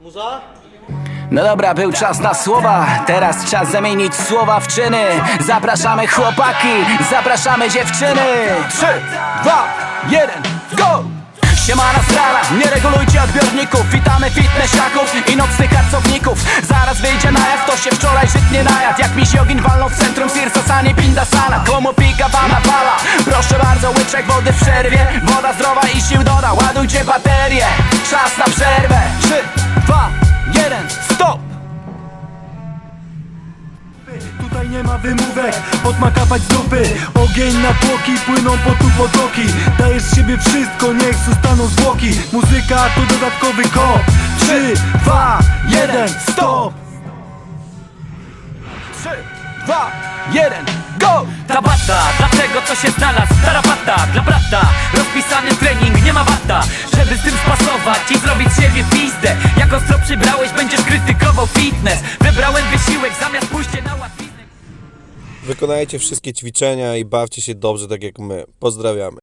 Muza? No dobra, był czas na słowa, teraz czas zamienić słowa w czyny. Zapraszamy chłopaki, zapraszamy dziewczyny. 3, 2, 1, go! Siemana strala, nie regulujcie odbiorników. Witamy fitnessiaków i nocnych pracowników. Zaraz wyjdzie na jaw, to się wczoraj żytnie najadł Jak mi się ogin walnął w centrum Sirsasani Pindasana Komu pika wana pala Proszę bardzo, łyczek wody w przerwie. Woda zdrowa i sił doda, ładujcie baterie. Czas na przerwę. 3, nie ma wymówek, potma kapać z dupy Ogień na tłoki, płyną po tu potoki Dajesz z siebie wszystko, niech zostaną zwłoki. Muzyka to dodatkowy kop 3, 2, 1, stop! 3, 2, 1, go! Tabata, dlaczego to się znalazł? Tarapata, dla brata. Rozpisany trening, nie ma wata. Żeby z tym spasować i zrobić siebie pizdę. Jak ostro przybrałeś, będziesz krytykował fitness Wykonajcie wszystkie ćwiczenia i bawcie się dobrze tak jak my. Pozdrawiamy.